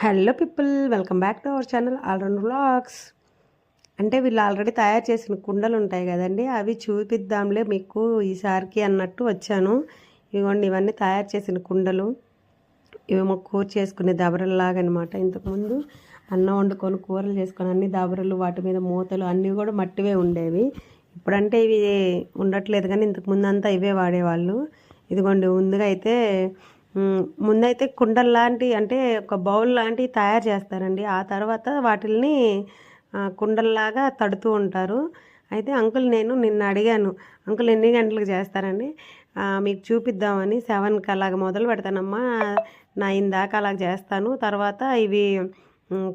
Hello people welcome back to our channel all round vlogs. అంటే వీళ్ళు already తయారు చేసిన కుండలు ఉంటాయి కదండి అవి చూపిద్దాంలే మీకు ఈసారికి అన్నట్టు వచ్చాను. ఇదిగోండి ఇవన్నీ తయారు చేసిన కుండలు. ఇవేమో కూర చేసుకునే దబరల్లాగా అనమాట ఇంతకుముందు అన్నం వండుకొని కూరలు చేసుకొని అన్ని దబరలు వాటి మీద మూతలు అన్నీ కూడా మట్టివే ఉండేవి. ఇప్పుడంటే ఇవి ఉండట్లేదు కానీ ఇంతకుముందు అంతా ఇవే వాడేవాళ్ళు. ఇదిగోండి ముందుగా అయితే ముందైతే కుండలు లాంటి అంటే ఒక బౌల్ లాంటివి తయారు చేస్తారండి. ఆ తర్వాత వాటిల్ని కుండల్లాగా తడుతూ ఉంటారు. అయితే అంకుల్ నేను నిన్న అడిగాను అంకుల్ ఎన్ని గంటలకు చేస్తారని మీకు చూపిద్దామని సెవెన్కి అలాగ మొదలు పెడతానమ్మా. నైన్ దాకా అలాగ చేస్తాను. తర్వాత ఇవి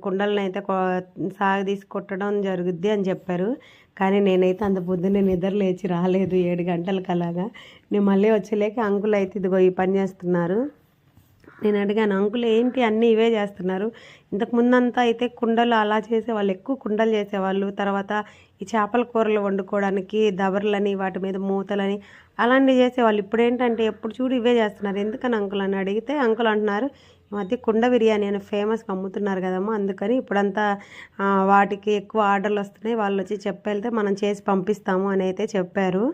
కుండలను అయితే కొ- సాగదీసి కొట్టడం జరుగుద్ది అని చెప్పారు. కానీ నేనైతే అంత పొద్దున్నే నిద్ర లేచి రాలేదు ఏడు గంటలకు అలాగా. నేను మళ్ళీ వచ్చేలేక అంకుల్ అయితే ఇదిగో ఈ పని చేస్తున్నారు. నేను అడిగాను అంకులు ఏంటి అన్నీ ఇవే చేస్తున్నారు? ఇంతకు ముందంతా అయితే కుండలు అలా చేసేవాళ్ళు ఎక్కువ కుండలు చేసేవాళ్ళు. తర్వాత ఈ చేపల కూరలు వండుకోవడానికి దబర్లని వాటి మీద మూతలని అలాంటివి చేసేవాళ్ళు. ఇప్పుడు ఏంటంటే ఎప్పుడు చూడు ఇవే చేస్తున్నారు. ఎందుకని అంకుల్? అని అడిగితే అంకుల్ అంటున్నారు అది కుండ బిర్యానీ అని ఫేమస్గా అమ్ముతున్నారు కదమ్మా అందుకని ఇప్పుడంతా వాటికి ఎక్కువ ఆర్డర్లు వస్తున్నాయి. వాళ్ళు వచ్చి చెప్పెళ్తే మనం చేసి పంపిస్తాము అని అయితే చెప్పారు.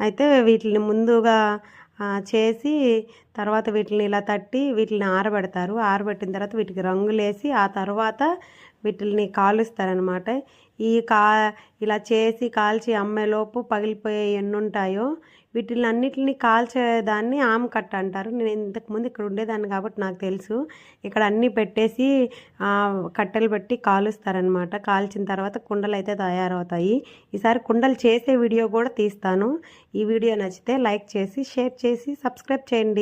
అయితే వీటిని ముందుగా చేసి తర్వాత వీటిని ఇలా తట్టి వీటిని ఆరబెడతారు. ఆరబెట్టిన తర్వాత వీటికి రంగులేసి ఆ తర్వాత వీటిని కాలుస్తారనమాట ఈ కా ఇలా చేసి కాల్చి అమ్మేలోపు పగిలిపోయే ఎన్ని ఉంటాయో వీటిని అన్నిటిని కాల్చేదాన్ని ఆమ్ కట్ట అంటారు. నేను ఇంతకుముందు ఇక్కడ ఉండేదాన్ని కాబట్టి నాకు తెలుసు. ఇక్కడ అన్నీ పెట్టేసి కట్టెలు పెట్టి కాలుస్తారనమాట కాల్చిన తర్వాత కుండలు అయితే తయారవుతాయి. ఈసారి కుండలు చేసే వీడియో కూడా తీస్తాను. ఈ వీడియో నచ్చితే లైక్ చేసి షేర్ చేసి సబ్స్క్రైబ్ చేయండి